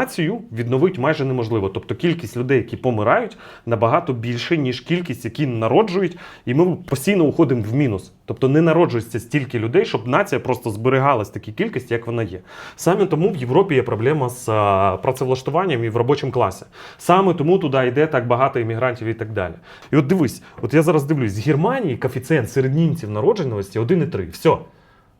націю відновити майже неможливо. Тобто кількість людей, які помирають, набагато більше, ніж кількість, які народжують, і ми постійно уходимо в мінус. Тобто не народжується стільки людей, щоб нація просто зберігалась в такій кількості, як вона є. Саме тому в Європі є проблема з а, працевлаштуванням і в робочому класі. Саме тому туди йде так багато іммігрантів і так далі. І от дивись, от я зараз дивлюсь, з Германії коефіцієнт серед німців народженості 1,3. Все.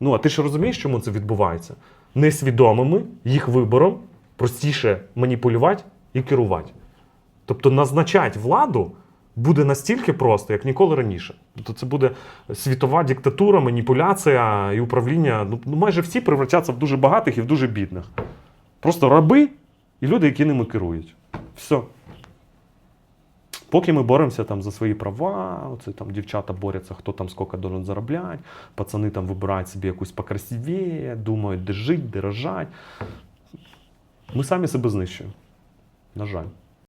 Ну, а ти ж розумієш, чому це відбувається? Несвідомими їх вибором простіше маніпулювати і керувати. Тобто назначати владу буде настільки просто, як ніколи раніше. Тобто це буде світова диктатура, маніпуляція і управління. Ну, ну майже всі превратяться в дуже багатих і в дуже бідних. Просто раби і люди, які ними керують. Все. Поки ми боремося там за свої права, оце там дівчата борються, хто там скільки должен заробляти, пацани там вибирають собі якусь покрасивіє, думають, де жити, де рожати. Ми самі себе знищуємо. На жаль.